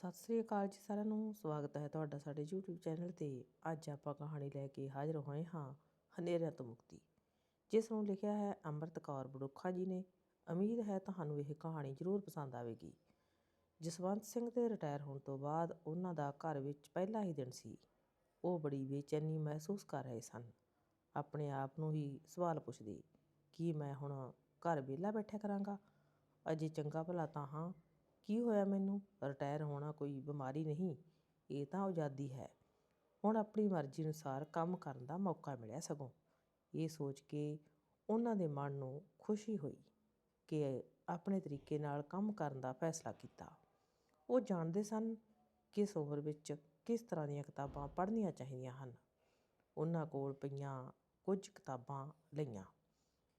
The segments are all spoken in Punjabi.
ਸਤਿ ਸ੍ਰੀ ਅਕਾਲ ਜੀ ਸਾਰਿਆਂ ਨੂੰ, ਸਵਾਗਤ ਹੈ ਤੁਹਾਡਾ ਸਾਡੇ YouTube ਚੈਨਲ ਤੇ। ਅੱਜ ਆਪਾਂ ਕਹਾਣੀ ਲੈ ਕੇ ਹਾਜ਼ਰ ਹੋਏ ਹਾਂ ਹਨੇਰਿਆਂ ਤੋਂ ਮੁਕਤੀ। ਜਿਸ ਨੂੰ ਲਿਖਿਆ ਹੈ ਅੰਮ੍ਰਿਤ ਕੌਰ ਬੜੁੱਖਾ ਜੀ ਨੇ। ਉਮੀਦ ਹੈ ਤੁਹਾਨੂੰ ਇਹ ਕਹਾਣੀ ਜ਼ਰੂਰ ਪਸੰਦ ਆਵੇਗੀ। ਜਸਵੰਤ ਸਿੰਘ ਦੇ ਰਿਟਾਇਰ ਹੋਣ ਤੋਂ ਬਾਅਦ ਉਹਨਾਂ ਦਾ ਘਰ ਵਿੱਚ ਪਹਿਲਾ ਹੀ ਦਿਨ ਸੀ। ਉਹ ਬੜੀ ਬੇਚੈਨੀ ਮਹਿਸੂਸ ਕਰ ਰਹੇ ਸਨ। ਆਪਣੇ ਆਪ ਨੂੰ ਹੀ ਸਵਾਲ ਪੁੱਛਦੇ, ਕੀ ਮੈਂ ਹੁਣ ਘਰ ਵਿਹਲਾ ਬੈਠਿਆ ਕਰਾਂਗਾ? ਅਜੇ ਚੰਗਾ ਭਲਾ ਤਾਂ ਹਾਂ ਕੀ ਹੋਇਆ ਮੈਨੂੰ? ਰਿਟਾਇਰ ਹੋਣਾ ਕੋਈ ਬਿਮਾਰੀ ਨਹੀਂ, ਇਹ ਤਾਂ ਆਜ਼ਾਦੀ ਹੈ। ਹੁਣ ਆਪਣੀ ਮਰਜ਼ੀ ਅਨੁਸਾਰ ਕੰਮ ਕਰਨ ਦਾ ਮੌਕਾ ਮਿਲਿਆ ਸਗੋਂ। ਇਹ ਸੋਚ ਕੇ ਉਹਨਾਂ ਦੇ ਮਨ ਨੂੰ ਖੁਸ਼ੀ ਹੋਈ ਕਿ ਆਪਣੇ ਤਰੀਕੇ ਨਾਲ ਕੰਮ ਕਰਨ ਦਾ ਫੈਸਲਾ ਕੀਤਾ। ਉਹ ਜਾਣਦੇ ਸਨ ਕਿ ਇਸ ਉਮਰ ਵਿੱਚ ਕਿਸ ਤਰ੍ਹਾਂ ਦੀਆਂ ਕਿਤਾਬਾਂ ਪੜ੍ਹਨੀਆਂ ਚਾਹੀਦੀਆਂ ਹਨ। ਉਹਨਾਂ ਕੋਲ ਪਈਆਂ ਕੁਝ ਕਿਤਾਬਾਂ ਲਈਆਂ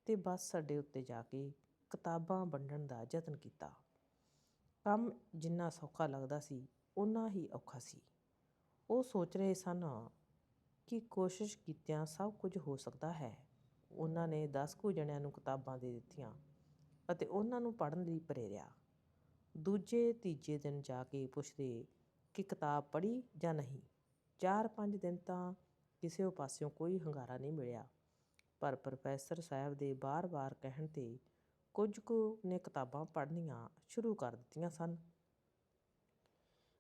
ਤੇ ਬਸ ਸਾਡੇ ਉੱਤੇ ਜਾ ਕੇ ਕਿਤਾਬਾਂ ਵੰਡਣ ਦਾ ਯਤਨ ਕੀਤਾ। ਕੰਮ ਜਿੰਨਾ ਸੌਖਾ ਲੱਗਦਾ ਸੀ ਉਨਾ ਹੀ ਔਖਾ ਸੀ। ਉਹ ਸੋਚ ਰਹੇ ਸਨ ਕਿ ਕੋਸ਼ਿਸ਼ ਕੀਤਿਆਂ ਸਭ ਕੁਝ ਹੋ ਸਕਦਾ ਹੈ। ਉਹਨਾਂ ਨੇ 10 ਕੁ ਜਣਿਆਂ ਨੂੰ ਕਿਤਾਬਾਂ ਦੇ ਦਿੱਤੀਆਂ ਅਤੇ ਉਹਨਾਂ ਨੂੰ ਪੜ੍ਹਨ ਲਈ ਪ੍ਰੇਰਿਆ। ਦੂਜੇ, ਤੀਜੇ ਦਿਨ ਜਾ ਕੇ ਪੁੱਛਦੇ ਕਿ ਕਿਤਾਬ ਪੜ੍ਹੀ ਜਾਂ ਨਹੀਂ। ਚਾਰ ਪੰਜ ਦਿਨ ਤਾਂ ਕਿਸੇ ਪਾਸਿਓਂ ਕੋਈ ਹੰਗਾਰਾ ਨਹੀਂ ਮਿਲਿਆ। ਪਰ ਪ੍ਰੋਫੈਸਰ ਸਾਹਿਬ ਦੇ ਬਾਰ-ਬਾਰ ਕਹਿਣ ਤੇ ਕੁਝ ਕੁ ਨੇ ਕਿਤਾਬਾਂ ਪੜ੍ਹਨੀਆਂ ਸ਼ੁਰੂ ਕਰ ਦਿੱਤੀਆਂ ਸਨ।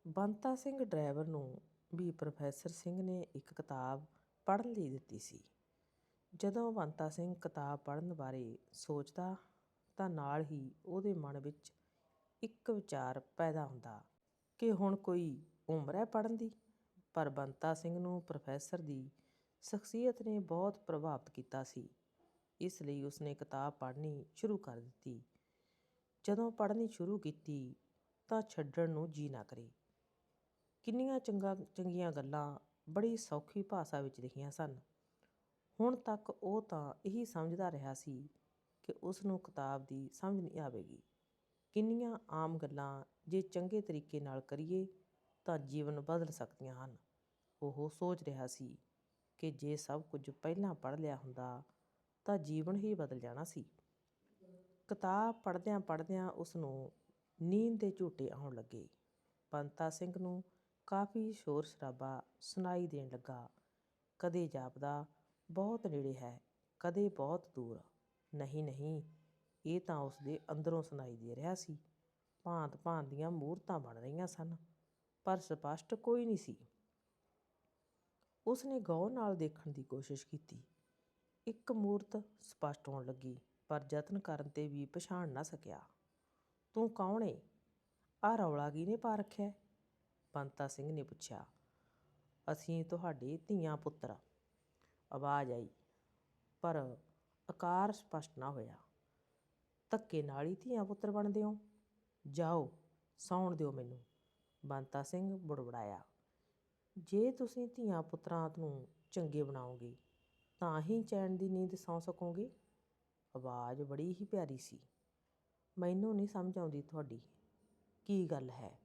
ਬੰਤਾ ਸਿੰਘ ਡਰਾਈਵਰ ਨੂੰ ਵੀ ਪ੍ਰੋਫੈਸਰ ਸਿੰਘ ਨੇ ਇੱਕ ਕਿਤਾਬ ਪੜ੍ਹਨ ਲਈ ਦਿੱਤੀ ਸੀ। ਜਦੋਂ ਬੰਤਾ ਸਿੰਘ ਕਿਤਾਬ ਪੜ੍ਹਨ ਬਾਰੇ ਸੋਚਦਾ ਤਾਂ ਨਾਲ ਹੀ ਉਹਦੇ ਮਨ ਵਿੱਚ ਇੱਕ ਵਿਚਾਰ ਪੈਦਾ ਹੁੰਦਾ ਕਿ ਹੁਣ ਕੋਈ ਉਮਰ ਹੈ ਪੜ੍ਹਨ ਦੀ। ਪਰ ਬੰਤਾ ਸਿੰਘ ਨੂੰ ਪ੍ਰੋਫੈਸਰ ਦੀ ਸ਼ਖਸੀਅਤ ਨੇ ਬਹੁਤ ਪ੍ਰਭਾਵਿਤ ਕੀਤਾ ਸੀ। ਇਸ ਲਈ ਉਸਨੇ ਕਿਤਾਬ ਪੜ੍ਹਨੀ ਸ਼ੁਰੂ ਕਰ ਦਿੱਤੀ। ਜਦੋਂ ਪੜ੍ਹਨੀ ਸ਼ੁਰੂ ਕੀਤੀ ਤਾਂ ਛੱਡਣ ਨੂੰ ਜੀ ਨਾ ਕਰੇ। ਕਿੰਨੀਆਂ ਚੰਗਾ, ਚੰਗੀਆਂ ਗੱਲਾਂ ਬੜੀ ਸੌਖੀ ਭਾਸ਼ਾ ਵਿੱਚ ਲਿਖੀਆਂ ਸਨ। ਹੁਣ ਤੱਕ ਉਹ ਤਾਂ ਇਹੀ ਸਮਝਦਾ ਰਿਹਾ ਸੀ ਕਿ ਉਸ ਨੂੰ ਕਿਤਾਬ ਦੀ ਸਮਝ ਨਹੀਂ ਆਵੇਗੀ। ਕਿੰਨੀਆਂ ਆਮ ਗੱਲਾਂ ਜੇ ਚੰਗੇ ਤਰੀਕੇ ਨਾਲ ਕਰੀਏ ਤਾਂ ਜੀਵਨ ਬਦਲ ਸਕਦੀਆਂ ਹਨ। ਉਹ ਸੋਚ ਰਿਹਾ ਸੀ ਕਿ ਜੇ ਸਭ ਕੁਝ ਪਹਿਲਾਂ ਪੜ੍ਹ ਲਿਆ ਹੁੰਦਾ ਤਾਂ ਜੀਵਨ ਹੀ ਬਦਲ ਜਾਣਾ ਸੀ। ਕਿਤਾਬ ਪੜ੍ਹਦਿਆਂ ਪੜ੍ਹਦਿਆਂ ਉਸ ਨੂੰ ਨੀਂਦ ਦੇ ਝੂਟੇ ਆਉਣ ਲੱਗੇ। ਪੰਤਾ ਸਿੰਘ ਨੂੰ ਕਾਫੀ ਸ਼ੋਰ ਸ਼ਰਾਬਾ ਸੁਣਾਈ ਦੇਣ ਲੱਗਾ। ਕਦੇ ਜਾਪਦਾ, ਬਹੁਤ ਨੇੜੇ ਹੈ, ਕਦੇ ਬਹੁਤ ਦੂਰ। ਨਹੀਂ ਨਹੀਂ, ਇਹ ਤਾਂ ਉਸ ਦੇ ਅੰਦਰੋਂ ਸੁਣਾਈ ਦੇ ਰਿਹਾ ਸੀ। ਭਾਂਤ ਭਾਂਤ ਦੀਆਂ ਮੂਰਤਾਂ ਬਣ ਰਹੀਆਂ ਸਨ, ਪਰ ਸਪਸ਼ਟ ਕੋਈ ਨਹੀਂ ਸੀ। ਉਸ ਨੇ ਗੌਰ ਨਾਲ ਦੇਖਣ ਦੀ ਕੋਸ਼ਿਸ਼ ਕੀਤੀ। ਇੱਕ ਮੂਰਤ ਸਪਸ਼ਟ ਹੋਣ ਲੱਗੀ, ਪਰ ਯਤਨ ਕਰਨ ਤੇ ਵੀ ਪਛਾਣ ਨਾ ਸਕਿਆ। ਤੂੰ ਕੌਣ ਏ? ਆ ਰੌਲਾ ਕਿਹਨੇ ਪਾ ਰੱਖਿਆ ਬੰਤਾ ਸਿੰਘ ਨੇ ਪੁੱਛਿਆ। ਅਸੀਂ ਤੁਹਾਡੇ ਧੀਆਂ ਪੁੱਤਰ ਆਵਾਜ਼ ਆਈ, ਪਰ ਆਕਾਰ ਸਪਸ਼ਟ ਨਾ ਹੋਇਆ। ਧੱਕੇ ਨਾਲ ਹੀ ਧੀਆਂ ਪੁੱਤਰ ਬਣਦੇ ਹੋ ਜਾਓ, ਸੌਣ ਦਿਓ ਮੈਨੂੰ। ਬੰਤਾ ਸਿੰਘ ਬੁੜਬੜਾਇਆ। ਜੇ ਤੁਸੀਂ ਧੀਆਂ ਪੁੱਤਰਾਂ ਨੂੰ ਚੰਗੇ ਬਣਾਓਗੇ ਤਾਂ ਹੀ ਚੈਨ ਦੀ ਨੀਂਦ ਸੌਂ ਸਕੋਗੇ। ਆਵਾਜ਼ ਬੜੀ ਹੀ ਪਿਆਰੀ ਸੀ। ਮੈਨੂੰ ਨਹੀਂ ਸਮਝ ਆਉਂਦੀ ਤੁਹਾਡੀ। ਕੀ ਗੱਲ ਹੈ?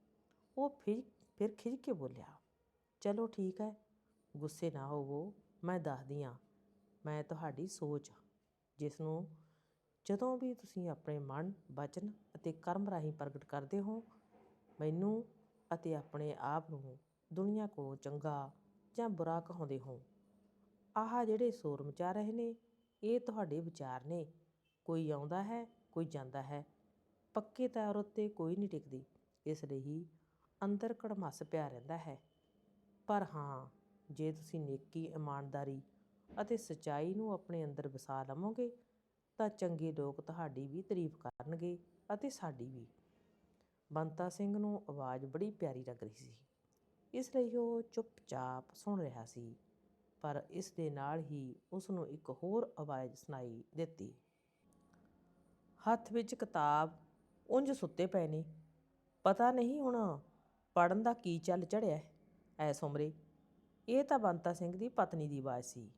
ਉਹ ਫਿਰ ਫਿਰ ਖਿਝ ਕੇ ਬੋਲਿਆ, ਚਲੋ ਠੀਕ ਹੈ, ਗੁੱਸੇ ਨਾ ਹੋਵੋ, ਮੈਂ ਦੱਸਦੀ ਹਾਂ। ਮੈਂ ਤੁਹਾਡੀ ਸੋਚ ਹਾਂ ਜਿਸ ਨੂੰ ਜਦੋਂ ਵੀ ਤੁਸੀਂ ਆਪਣੇ ਮਨ ਬਚਨ ਅਤੇ ਕਰਮ ਰਾਹੀਂ ਪ੍ਰਗਟ ਕਰਦੇ ਹੋ, ਮੈਨੂੰ ਅਤੇ ਆਪਣੇ ਆਪ ਨੂੰ ਦੁਨੀਆ ਕੋਲੋਂ ਚੰਗਾ ਜਾਂ ਬੁਰਾ ਕਹਾਉਂਦੇ ਹੋ। ਆਹ ਜਿਹੜੇ ਸ਼ੋਰ ਮਚਾ ਰਹੇ ਨੇ, ਇਹ ਤੁਹਾਡੇ ਵਿਚਾਰ ਨੇ। ਕੋਈ ਆਉਂਦਾ ਹੈ, ਕੋਈ ਜਾਂਦਾ ਹੈ। ਪੱਕੇ ਤੌਰ ਉੱਤੇ ਕੋਈ ਨਹੀਂ ਟਿਕਦੀ। ਇਸ ਲਈ ਅੰਦਰ ਕੜਮਸ ਪਿਆ ਰਹਿੰਦਾ ਹੈ। ਪਰ ਹਾਂ, ਜੇ ਤੁਸੀਂ ਨੇਕੀ, ਇਮਾਨਦਾਰੀ ਅਤੇ ਸਚਾਈ ਨੂੰ ਆਪਣੇ ਅੰਦਰ ਵਸਾ ਲਵੋਗੇ, ਤਾਂ ਚੰਗੇ ਲੋਕ ਤੁਹਾਡੀ ਵੀ ਤਾਰੀਫ ਕਰਨਗੇ ਅਤੇ ਸਾਡੀ ਵੀ। ਬੰਤਾ ਸਿੰਘ ਨੂੰ ਆਵਾਜ਼ ਬੜੀ ਪਿਆਰੀ ਲੱਗ ਰਹੀ ਸੀ। ਇਸ ਲਈ ਉਹ ਚੁੱਪਚਾਪ ਸੁਣ ਰਿਹਾ ਸੀ। ਪਰ ਇਸ ਦੇ ਨਾਲ ਹੀ ਉਸ ਨੂੰ ਇੱਕ ਹੋਰ ਆਵਾਜ਼ ਸੁਣਾਈ ਦਿੱਤੀ। ਹੱਥ ਵਿੱਚ ਕਿਤਾਬ ਉਂਝ ਸੁੱਤੇ ਪਏ ਨੇ। ਪਤਾ ਨਹੀਂ ਹੁਣ ਪੜਨ ਦਾ ਕੀ ਚੱਲ ਚੜਿਆ ਐਸ ਉਮਰੇ ਇਹ ਤਾਂ ਬੰਤਾ ਸਿੰਘ ਦੀ ਪਤਨੀ ਦੀ ਆਵਾਜ਼ ਸੀ।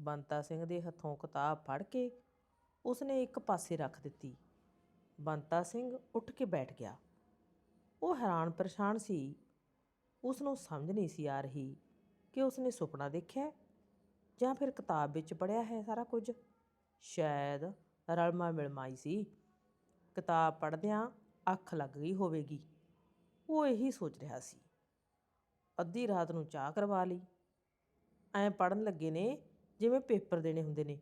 ਬੰਤਾ ਸਿੰਘ ਦੇ ਹੱਥੋਂ ਕਿਤਾਬ ਫੜ ਕੇ ਉਸਨੇ ਇੱਕ ਪਾਸੇ ਰੱਖ ਦਿੱਤੀ। ਬੰਤਾ ਸਿੰਘ ਉੱਠ ਕੇ ਬੈਠ ਗਿਆ। ਉਹ ਹੈਰਾਨ ਪਰੇਸ਼ਾਨ ਸੀ। ਉਸ ਨੂੰ ਸਮਝ ਨਹੀਂ ਸੀ ਆ ਰਹੀ ਕਿ ਉਸਨੇ ਸੁਪਨਾ ਦੇਖਿਆ ਜਾਂ ਫਿਰ ਕਿਤਾਬ ਵਿੱਚ ਪੜ੍ਹਿਆ ਹੈ ਸਾਰਾ ਕੁਝ? ਸ਼ਾਇਦ ਰਲਮਾ ਮਿਲਮਾਈ ਸੀ। ਕਿਤਾਬ ਪੜ੍ਹਦਿਆਂ ਅੱਖ ਲੱਗ ਗਈ ਹੋਵੇਗੀ। ਉਹ ਇਹੀ ਸੋਚ ਰਿਹਾ ਸੀ। ਅੱਧੀ ਰਾਤ ਨੂੰ ਚਾਹ ਕਰਵਾ ਲਈ। ਐਂ ਪੜਨ ਲੱਗੇ ਨੇ ਜਿਵੇਂ ਪੇਪਰ ਦੇਣੇ ਹੁੰਦੇ ਨੇ।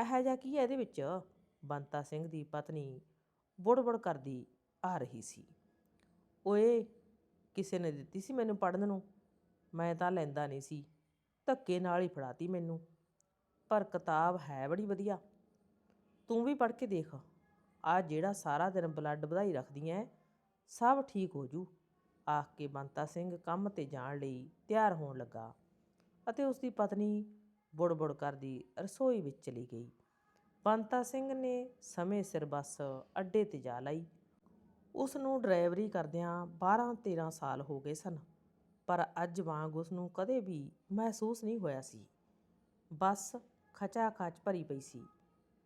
ਇਹੋ ਜਿਹਾ ਕੀ ਹੈ ਇਹਦੇ ਵਿੱਚ? ਬੰਤਾ ਸਿੰਘ ਦੀ ਪਤਨੀ ਬੁੜਬੁੜ ਕਰਦੀ ਆ ਰਹੀ ਸੀ। ਓਏ, ਕਿਸੇ ਨੇ ਦਿੱਤੀ ਸੀ ਮੈਨੂੰ ਪੜਨ ਨੂੰ? ਮੈਂ ਤਾਂ ਲੈਂਦਾ ਨਹੀਂ ਸੀ। ਧੱਕੇ ਨਾਲ ਹੀ ਫੜਾਤੀ ਮੈਨੂੰ। ਪਰ ਕਿਤਾਬ ਹੈ ਬੜੀ ਵਧੀਆ। ਤੂੰ ਵੀ ਪੜ੍ਹ ਕੇ ਦੇਖ। ਆ ਜਿਹੜਾ ਸਾਰਾ ਦਿਨ ਬਲੱਡ ਵਧਾਈ ਰੱਖਦੀਆਂ ਸਭ ਠੀਕ ਹੋ ਜੂ। ਆਖ ਕੇ ਬੰਤਾ ਸਿੰਘ ਕੰਮ ਤੇ ਜਾਣ ਲਈ ਤਿਆਰ ਹੋਣ ਲੱਗਾ ਅਤੇ ਉਸ ਦੀ ਪਤਨੀ ਬੁੜਬੁੜ ਕਰਦੀ ਰਸੋਈ ਵਿੱਚ ਚਲੀ ਗਈ। ਬੰਤਾ ਸਿੰਘ ਨੇ ਸਮੇਂ ਸਿਰ ਬੱਸ ਅੱਡੇ ਤੇ ਜਾ ਲਈ। ਉਸ ਨੂੰ ਡਰਾਈਵਰੀ ਕਰਦਿਆਂ 12-13 ਸਾਲ ਹੋ ਗਏ ਸਨ। ਪਰ ਅੱਜ ਵਾਂਗ ਉਸ ਨੂੰ ਕਦੇ ਵੀ ਮਹਿਸੂਸ ਨਹੀਂ ਹੋਇਆ ਸੀ। ਬੱਸ ਖਚਾ ਖਚ ਭਰੀ ਪਈ ਸੀ।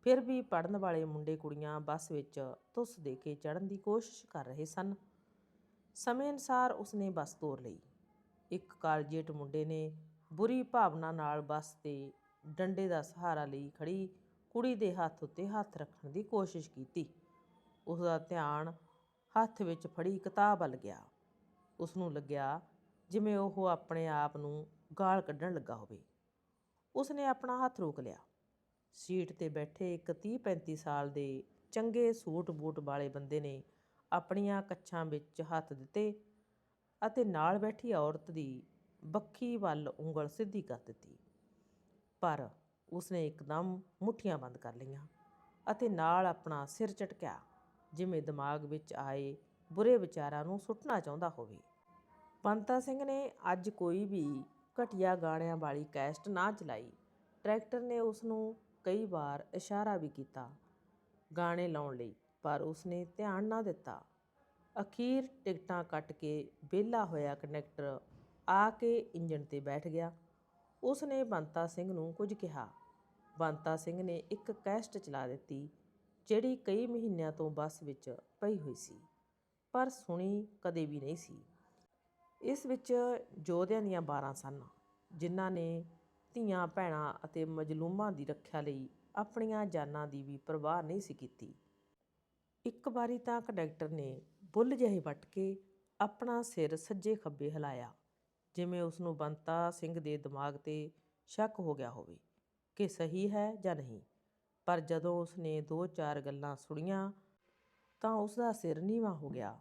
ਫਿਰ ਵੀ ਪੜਨ ਵਾਲੇ ਮੁੰਡੇ ਕੁੜੀਆਂ ਬੱਸ ਵਿੱਚ ਤੁਸ ਦੇ ਕੇ ਚੜਨ ਦੀ ਕੋਸ਼ਿਸ਼ ਕਰ ਰਹੇ ਸਨ। ਸਮੇਂ ਅਨਸਾਰ ਉਸਨੇ ਬੱਸ ਤੋਰ ਲਈ। ਇੱਕ ਕਾਲਜੇਟ ਮੁੰਡੇ ਨੇ ਬੁਰੀ ਭਾਵਨਾ ਨਾਲ ਬੱਸ ਤੇ ਡੰਡੇ ਦਾ ਸਹਾਰਾ ਲਈ ਖੜੀ ਕੁੜੀ ਦੇ ਹੱਥ ਉੱਤੇ ਹੱਥ ਰੱਖਣ ਦੀ ਕੋਸ਼ਿਸ਼ ਕੀਤੀ। ਉਸ ਦਾ ਧਿਆਨ ਹੱਥ ਵਿੱਚ ਫੜੀ ਕਿਤਾਬ ਵੱਲ ਗਿਆ। ਉਸ ਨੂੰ ਲੱਗਿਆ ਜਿਵੇਂ ਉਹ ਆਪਣੇ ਆਪ ਨੂੰ ਗਾਲ ਕੱਢਣ ਲੱਗਾ ਹੋਵੇ। ਉਸਨੇ ਆਪਣਾ ਹੱਥ ਰੋਕ ਲਿਆ। ਸੀਟ ਤੇ ਬੈਠੇ ਇੱਕ 30-35 ਸਾਲ ਦੇ ਚੰਗੇ ਸੂਟ ਬੂਟ ਵਾਲੇ ਬੰਦੇ ਨੇ ਆਪਣੀਆਂ ਕੱਛਾਂ ਵਿੱਚ ਹੱਥ ਦਿੱਤੇ ਅਤੇ ਨਾਲ ਬੈਠੀ ਔਰਤ ਦੀ ਬੱਖੀ ਵੱਲ ਉਂਗਲ ਸਿੱਧੀ ਕਰ ਦਿੱਤੀ। ਪਰ ਉਸਨੇ ਇੱਕਦਮ ਮੁੱਠੀਆਂ ਬੰਦ ਕਰ ਲਈਆਂ ਅਤੇ ਨਾਲ ਆਪਣਾ ਸਿਰ ਝਟਕਿਆ, ਜਿਵੇਂ ਦਿਮਾਗ ਵਿੱਚ ਆਏ ਬੁਰੇ ਵਿਚਾਰਾਂ ਨੂੰ ਸੁੱਟਣਾ ਚਾਹੁੰਦਾ ਹੋਵੇ। ਬੰਤਾ ਸਿੰਘ ਨੇ ਅੱਜ ਕੋਈ ਵੀ ਘਟੀਆ ਗਾਣਿਆਂ ਵਾਲੀ ਕੈਸਟ ਨਾ ਚਲਾਈ। ਟਰੈਕਟਰ ਨੇ ਉਸ ਨੂੰ ਕਈ ਵਾਰ ਇਸ਼ਾਰਾ ਵੀ ਕੀਤਾ ਗਾਣੇ ਲਾਉਣ ਲਈ, ਪਰ ਉਸਨੇ ਧਿਆਨ ਨਾ ਦਿੱਤਾ। ਅਖੀਰ ਟਿਕਟਾਂ ਕੱਟ ਕੇ ਵਿਹਲਾ ਹੋਇਆ ਕੰਡਕਟਰ ਆ ਕੇ ਇੰਜਣ ਤੇ ਬੈਠ ਗਿਆ। ਉਸਨੇ ਬੰਤਾ ਸਿੰਘ ਨੂੰ ਕੁਝ ਕਿਹਾ। ਬੰਤਾ ਸਿੰਘ ਨੇ ਇੱਕ ਕੈਸਟ ਚਲਾ ਦਿੱਤੀ, ਜਿਹੜੀ ਕਈ ਮਹੀਨਿਆਂ ਤੋਂ ਬੱਸ ਵਿੱਚ ਪਈ ਹੋਈ ਸੀ, ਪਰ ਸੁਣੀ ਕਦੇ ਵੀ ਨਹੀਂ ਸੀ। ਇਸ ਵਿੱਚ ਯੋਧਿਆਂ ਦੀਆਂ 12 ਸਨ, ਜਿਨ੍ਹਾਂ ਨੇ ਧੀਆਂ, ਭੈਣਾਂ ਅਤੇ ਮਜਲੂਮਾਂ ਦੀ ਰੱਖਿਆ ਲਈ ਆਪਣੀਆਂ ਜਾਨਾਂ ਦੀ ਵੀ ਪਰਵਾਹ ਨਹੀਂ ਸੀ ਕੀਤੀ। ਇੱਕ ਵਾਰੀ ਤਾਂ ਕੰਡਕਟਰ ਨੇ ਬੁੱਲ ਜਿਹੇ ਵੱਟ ਕੇ ਆਪਣਾ ਸਿਰ ਸੱਜੇ ਖੱਬੇ ਹਿਲਾਇਆ, ਜਿਵੇਂ ਉਸ ਨੂੰ ਬੰਤਾ ਸਿੰਘ ਦੇ ਦਿਮਾਗ ਤੇ ਸ਼ੱਕ ਹੋ ਗਿਆ ਹੋਵੇ ਕਿ ਸਹੀ ਹੈ ਜਾਂ ਨਹੀਂ। ਪਰ ਜਦੋਂ ਉਸਨੇ ਦੋ ਚਾਰ ਗੱਲਾਂ ਸੁਣੀਆਂ ਤਾਂ ਉਸ ਦਾ ਸਿਰ ਨੀਵਾਂ ਹੋ ਗਿਆ।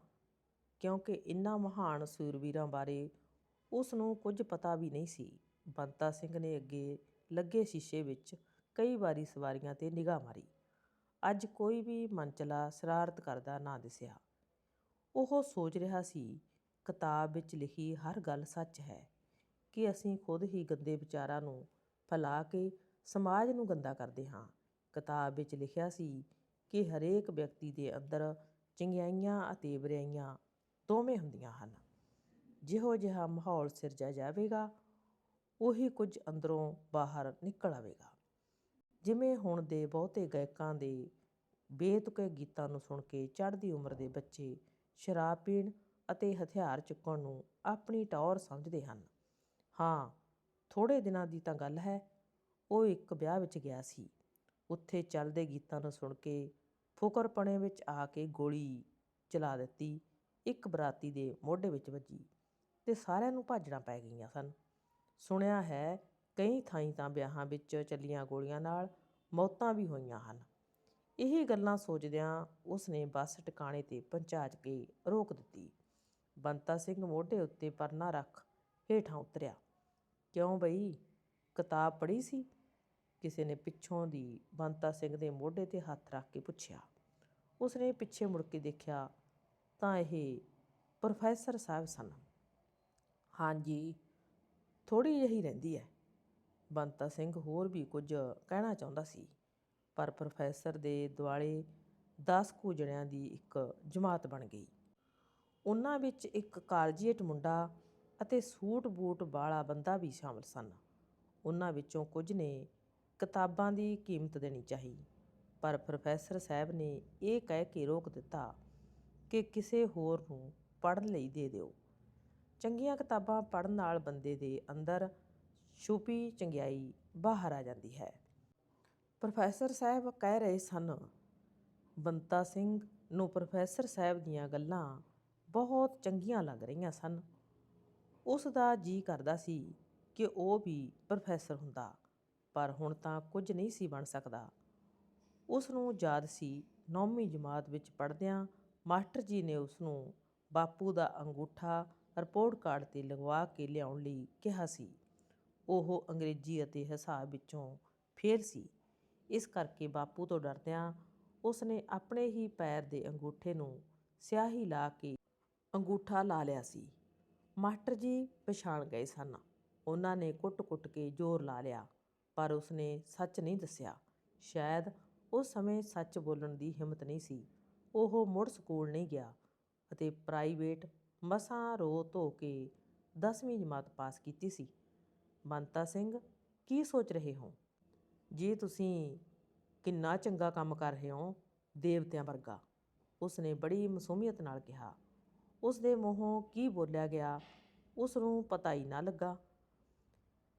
ਕਿਉਂਕਿ ਇਨ੍ਹਾਂ ਮਹਾਨ ਸੂਰਵੀਰਾਂ ਬਾਰੇ ਉਸ ਨੂੰ ਕੁਝ ਪਤਾ ਵੀ ਨਹੀਂ ਸੀ। ਬੰਤਾ ਸਿੰਘ ਨੇ ਅੱਗੇ ਲੱਗੇ ਸ਼ੀਸ਼ੇ ਵਿੱਚ ਕਈ ਵਾਰੀ ਸਵਾਰੀਆਂ ਤੇ ਨਿਗਾਹ ਮਾਰੀ। ਅੱਜ ਕੋਈ ਵੀ ਮਨਚਲਾ ਸ਼ਰਾਰਤ ਕਰਦਾ ਨਾ ਦਿਸਿਆ। ਉਹ ਸੋਚ ਰਿਹਾ ਸੀ, ਕਿਤਾਬ ਵਿੱਚ ਲਿਖੀ ਹਰ ਗੱਲ ਸੱਚ ਹੈ, ਕਿ ਅਸੀਂ ਖੁਦ ਹੀ ਗੰਦੇ ਵਿਚਾਰਾਂ ਨੂੰ ਫੈਲਾ ਕੇ ਸਮਾਜ ਨੂੰ ਗੰਦਾ ਕਰਦੇ ਹਾਂ। ਕਿਤਾਬ ਵਿੱਚ ਲਿਖਿਆ ਸੀ ਕਿ ਹਰੇਕ ਵਿਅਕਤੀ ਦੇ ਅੰਦਰ ਚੰਗਿਆਈਆਂ ਅਤੇ ਬੁਰਾਈਆਂ ਦੋਵੇਂ ਹੁੰਦੀਆਂ ਹਨ। ਜਿਹੋ ਜਿਹਾ ਮਾਹੌਲ ਸਿਰਜਿਆ ਜਾਵੇਗਾ, ਉਹੀ ਕੁਝ ਅੰਦਰੋਂ ਬਾਹਰ ਨਿਕਲ ਆਵੇਗਾ। ਜਿਵੇਂ ਹੁਣ ਦੇ ਬਹੁਤੇ ਗਾਇਕਾਂ ਦੇ ਬੇਤੁਕੇ ਗੀਤਾਂ ਨੂੰ ਸੁਣ ਕੇ ਚੜ੍ਹਦੀ ਉਮਰ ਦੇ ਬੱਚੇ ਸ਼ਰਾਬ ਪੀਣ ਅਤੇ ਹਥਿਆਰ ਚੁੱਕਣ ਨੂੰ ਆਪਣੀ ਟੌਰ ਸਮਝਦੇ ਹਨ। ਹਾਂ ਥੋੜੇ ਦਿਨਾਂ ਦੀ ਤਾਂ ਗੱਲ ਹੈ, ਉਹ ਇੱਕ ਵਿਆਹ ਵਿੱਚ ਗਿਆ ਸੀ। ਉੱਥੇ ਚੱਲਦੇ ਗੀਤਾਂ ਨੂੰ ਸੁਣ ਕੇ ਫੁਕਰਪਣੇ ਵਿੱਚ ਆ ਕੇ ਗੋਲੀ ਚਲਾ ਦਿੱਤੀ। ਇੱਕ ਬਰਾਤੀ ਦੇ ਮੋਢੇ ਵਿੱਚ ਵੱਜੀ ਤੇ ਸਾਰਿਆਂ ਨੂੰ ਭਾਜੜਾਂ ਪੈ ਗਈਆਂ ਸਨ। ਸੁਣਿਆ ਹੈ, ਕਈ ਥਾਈਂ ਤਾਂ ਵਿਆਹਾਂ ਵਿੱਚ ਚੱਲੀਆਂ ਗੋਲੀਆਂ ਨਾਲ ਮੌਤਾਂ ਵੀ ਹੋਈਆਂ ਹਨ। ਇਹ ਗੱਲਾਂ ਸੋਚਦਿਆਂ ਉਸ ਨੇ ਬੱਸ ਟਿਕਾਣੇ ਤੇ ਪਹੁੰਚਾ ਕੇ ਰੋਕ ਦਿੱਤੀ। ਬੰਤਾ ਸਿੰਘ ਮੋਢੇ ਉੱਤੇ ਪਰਨਾ ਰੱਖ ਹੇਠਾਂ ਉਤਰਿਆ। ਕਿਉਂ ਬਈ? ਕਿਤਾਬ ਪੜ੍ਹੀ ਸੀ? ਕਿਸੇ ਨੇ ਪਿੱਛੋਂ ਦੀ ਬੰਤਾ ਸਿੰਘ ਦੇ ਮੋਢੇ ਤੇ ਹੱਥ ਰੱਖ ਕੇ ਪੁੱਛਿਆ। ਉਸਨੇ ਪਿੱਛੇ ਮੁੜ ਕੇ ਦੇਖਿਆ ਤਾਂ ਇਹ ਪ੍ਰੋਫੈਸਰ ਸਾਹਿਬ ਸਨ। ਹਾਂਜੀ ਥੋੜੀ ਜਿਹੀ ਰਹਿੰਦੀ ਹੈ। ਬੰਤਾ ਸਿੰਘ ਹੋਰ ਵੀ ਕੁਝ ਕਹਿਣਾ ਚਾਹੁੰਦਾ ਸੀ, ਪਰ ਪ੍ਰੋਫੈਸਰ ਦੇ ਦੁਆਲੇ 10 ਕੁ ਜਣਿਆਂ ਦੀ ਇੱਕ ਜਮਾਤ ਬਣ ਗਈ। ਉਹਨਾਂ ਵਿੱਚ ਇੱਕ ਕਾਲਜੀਏਟ ਮੁੰਡਾ ਅਤੇ ਸੂਟ ਬੂਟ ਵਾਲਾ ਬੰਦਾ ਵੀ ਸ਼ਾਮਲ ਸਨ। ਉਹਨਾਂ ਵਿੱਚੋਂ ਕੁਝ ਨੇ ਕਿਤਾਬਾਂ ਦੀ ਕੀਮਤ ਦੇਣੀ ਚਾਹੀ, ਪਰ ਪ੍ਰੋਫੈਸਰ ਸਾਹਿਬ ਨੇ ਇਹ ਕਹਿ ਕੇ ਰੋਕ ਦਿੱਤਾ ਕਿ ਕਿਸੇ ਹੋਰ ਨੂੰ ਪੜ੍ਹਨ ਲਈ ਦੇ ਦਿਓ। ਚੰਗੀਆਂ ਕਿਤਾਬਾਂ ਪੜ੍ਹਨ ਨਾਲ ਬੰਦੇ ਦੇ ਅੰਦਰ ਛੁਪੀ ਚੰਗਿਆਈ ਬਾਹਰ ਆ ਜਾਂਦੀ ਹੈ। ਪ੍ਰੋਫੈਸਰ ਸਾਹਿਬ ਕਹਿ ਰਹੇ ਸਨ, ਬੰਤਾ ਸਿੰਘ ਨੂੰ ਪ੍ਰੋਫੈਸਰ ਸਾਹਿਬ ਦੀਆਂ ਗੱਲਾਂ ਬਹੁਤ ਚੰਗੀਆਂ ਲੱਗ ਰਹੀਆਂ ਸਨ। ਉਸ ਦਾ ਜੀ ਕਰਦਾ ਸੀ ਕਿ ਉਹ ਵੀ ਪ੍ਰੋਫੈਸਰ ਹੁੰਦਾ, ਪਰ ਹੁਣ ਤਾਂ ਕੁਝ ਨਹੀਂ ਸੀ ਬਣ ਸਕਦਾ। ਉਸ ਨੂੰ ਯਾਦ ਸੀ, ਨੌਵੀਂ ਜਮਾਤ ਵਿੱਚ ਪੜ੍ਹਦਿਆਂ ਮਾਸਟਰ ਜੀ ਨੇ ਉਸ ਨੂੰ ਬਾਪੂ ਦਾ ਅੰਗੂਠਾ, ਰਿਪੋਰਟ ਕਾਰਡ ਤੇ ਲਗਵਾ ਕੇ ਲਿਆਉਣ ਲਈ ਕਿਹਾ ਸੀ। ਉਹ ਅੰਗਰੇਜ਼ੀ ਅਤੇ ਹਿਸਾਬ ਵਿੱਚੋਂ ਫੇਲ ਸੀ। ਇਸ ਕਰਕੇ ਬਾਪੂ ਤੋਂ ਡਰਦਿਆਂ ਉਸ ਨੇ ਆਪਣੇ ਹੀ ਪੈਰ ਦੇ ਅੰਗੂਠੇ ਨੂੰ ਸਿਆਹੀ ਲਾ ਕੇ ਅੰਗੂਠਾ ਲਾ ਲਿਆ ਸੀ। ਮਾਸਟਰ ਜੀ ਪਛਾਣ ਗਏ ਸਨ। ਉਹਨਾਂ ਨੇ ਕੁੱਟ-ਕੁੱਟ ਕੇ ਜ਼ੋਰ ਲਾ ਲਿਆ, ਪਰ ਉਸਨੇ ਸੱਚ ਨਹੀਂ ਦੱਸਿਆ। ਸ਼ਾਇਦ ਉਸ ਸਮੇਂ ਸੱਚ ਬੋਲਣ ਦੀ ਹਿੰਮਤ ਨਹੀਂ ਸੀ। ਉਹ ਮੁੜ ਸਕੂਲ ਨਹੀਂ ਗਿਆ ਅਤੇ ਪ੍ਰਾਈਵੇਟ ਮਸਾਂ ਰੋ ਧੋ ਕੇ 10ਵੀਂ ਜਮਾਤ ਪਾਸ ਕੀਤੀ ਸੀ। ਬੰਤਾ ਸਿੰਘ, ਕੀ ਸੋਚ ਰਹੇ ਹੋ? ਜੇ ਤੁਸੀਂ ਕਿੰਨਾ ਚੰਗਾ ਕੰਮ ਕਰ ਰਹੇ ਹੋ ਦੇਵਤਿਆਂ ਵਰਗਾ, ਉਸਨੇ ਬੜੀ ਮਸੂਮੀਅਤ ਨਾਲ ਕਿਹਾ। ਉਸ ਦੇ ਮੂੰਹੋਂ ਕੀ ਬੋਲਿਆ ਗਿਆ ਉਸ ਨੂੰ ਪਤਾ ਹੀ ਨਾ ਲੱਗਾ।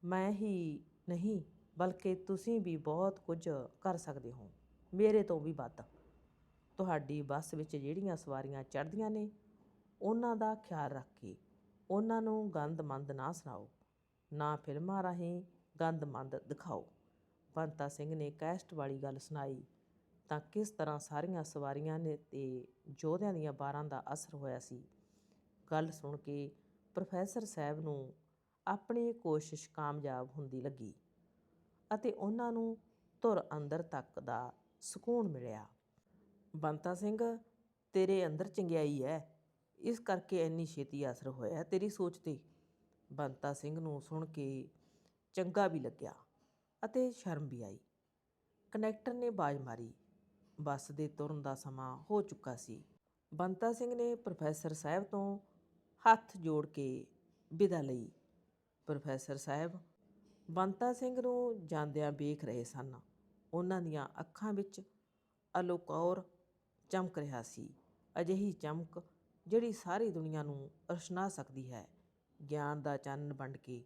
ਮੈਂ ਹੀ ਨਹੀਂ, ਬਲਕਿ ਤੁਸੀਂ ਵੀ ਬਹੁਤ ਕੁਝ ਕਰ ਸਕਦੇ ਹੋ। ਮੇਰੇ ਤੋਂ ਵੀ ਵੱਧ। ਤੁਹਾਡੀ ਬੱਸ ਵਿੱਚ ਜਿਹੜੀਆਂ ਸਵਾਰੀਆਂ ਚੜ੍ਹਦੀਆਂ ਨੇ, ਉਹਨਾਂ ਦਾ ਖਿਆਲ ਰੱਖ ਕੇ ਉਹਨਾਂ ਨੂੰ ਗੰਦਮੰਦ ਨਾ ਸੁਣਾਓ, ਨਾ ਫਿਲਮਾਂ ਰਾਹੀਂ ਗੰਦਮੰਦ ਦਿਖਾਓ। ਬੰਤਾ ਸਿੰਘ ਨੇ ਕੈਸਟ ਵਾਲੀ ਗੱਲ ਸੁਣਾਈ, ਤਾਂ ਕਿਸ ਤਰ੍ਹਾਂ ਸਾਰੀਆਂ ਸਵਾਰੀਆਂ ਨੇ ਤੇ ਯੋਧਿਆਂ ਦੀਆਂ ਬਾਰਾਂ ਦਾ ਅਸਰ ਹੋਇਆ ਸੀ? ਗੱਲ ਸੁਣ ਕੇ ਪ੍ਰੋਫੈਸਰ ਸਾਹਿਬ ਨੂੰ ਆਪਣੀ ਕੋਸ਼ਿਸ਼ ਕਾਮਯਾਬ ਹੁੰਦੀ ਲੱਗੀ ਅਤੇ ਉਹਨਾਂ ਨੂੰ ਧੁਰ ਅੰਦਰ ਤੱਕ ਦਾ ਸਕੂਨ ਮਿਲਿਆ। ਬੰਤਾ ਸਿੰਘ, ਤੇਰੇ ਅੰਦਰ ਚੰਗਿਆਈ ਹੈ ਇਸ ਕਰਕੇ ਇੰਨੀ ਛੇਤੀ ਅਸਰ ਹੋਇਆ ਤੇਰੀ ਸੋਚ ਤੇ। ਬੰਤਾ ਸਿੰਘ ਨੂੰ ਸੁਣ ਕੇ ਚੰਗਾ ਵੀ ਲੱਗਿਆ ਅਤੇ ਸ਼ਰਮ ਵੀ ਆਈ। ਕਨੈਕਟਰ ਨੇ ਬਾਜ਼ ਮਾਰੀ। ਬੱਸ ਦੇ ਤੁਰਨ ਦਾ ਸਮਾਂ ਹੋ ਚੁੱਕਾ ਸੀ। ਬੰਤਾ ਸਿੰਘ ਨੇ ਪ੍ਰੋਫੈਸਰ ਸਾਹਿਬ ਤੋਂ ਹੱਥ ਜੋੜ ਕੇ ਵਿਦਾ ਲਈ। ਪ੍ਰੋਫੈਸਰ ਸਾਹਿਬ, ਬੰਤਾ ਸਿੰਘ ਨੂੰ ਜਾਂਦਿਆਂ ਵੇਖ ਰਹੇ ਸਨ। ਉਹਨਾਂ ਦੀਆਂ ਅੱਖਾਂ ਵਿੱਚ ਅਲੋਕੌਰ ਚਮਕ ਰਿਹਾ ਸੀ। ਅਜਿਹੀ ਚਮਕ ਜਿਹੜੀ ਸਾਰੀ ਦੁਨੀਆ ਨੂੰ ਅਰਸ਼ਨਾ ਸਕਦੀ ਹੈ। ਗਿਆਨ ਦਾ ਚਾਨਣ ਵੰਡ ਕੇ,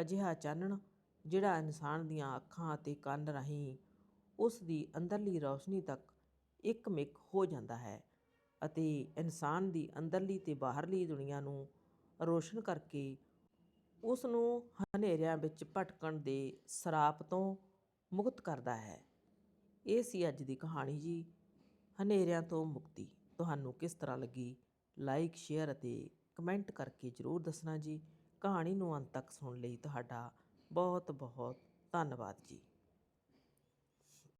ਅਜਿਹਾ ਚਾਨਣ ਜਿਹੜਾ ਇਨਸਾਨ ਦੀਆਂ ਅੱਖਾਂ ਅਤੇ ਕੰਨ ਰਾਹੀਂ ਉਸ ਦੀ ਅੰਦਰਲੀ ਰੌਸ਼ਨੀ ਤੱਕ ਇੱਕਮਿਕ ਹੋ ਜਾਂਦਾ ਹੈ ਅਤੇ ਇਨਸਾਨ ਦੀ ਅੰਦਰਲੀ ਤੇ ਬਾਹਰਲੀ ਦੁਨੀਆ ਨੂੰ ਰੋਸ਼ਨ ਕਰਕੇ ਉਸ ਨੂੰ ਹਨੇਰਿਆਂ ਵਿੱਚ ਭਟਕਣ ਦੇ ਸਰਾਪ ਤੋਂ ਮੁਕਤ ਕਰਦਾ ਹੈ। ਇਹ ਸੀ ਅੱਜ ਦੀ ਕਹਾਣੀ ਜੀ। ਹਨੇਰਿਆਂ ਤੋਂ ਮੁਕਤੀ। ਤੁਹਾਨੂੰ ਕਿਸ ਤਰ੍ਹਾਂ ਲੱਗੀ? ਲਾਈਕ ਸ਼ੇਅਰ ਅਤੇ ਕਮੈਂਟ ਕਰਕੇ ਜਰੂਰ ਦੱਸਣਾ ਜੀ। ਕਹਾਣੀ ਨੂੰ ਅੰਤ ਤੱਕ ਸੁਣਨ ਲਈ ਤੁਹਾਡਾ ਬਹੁਤ ਬਹੁਤ ਧੰਨਵਾਦ ਜੀ।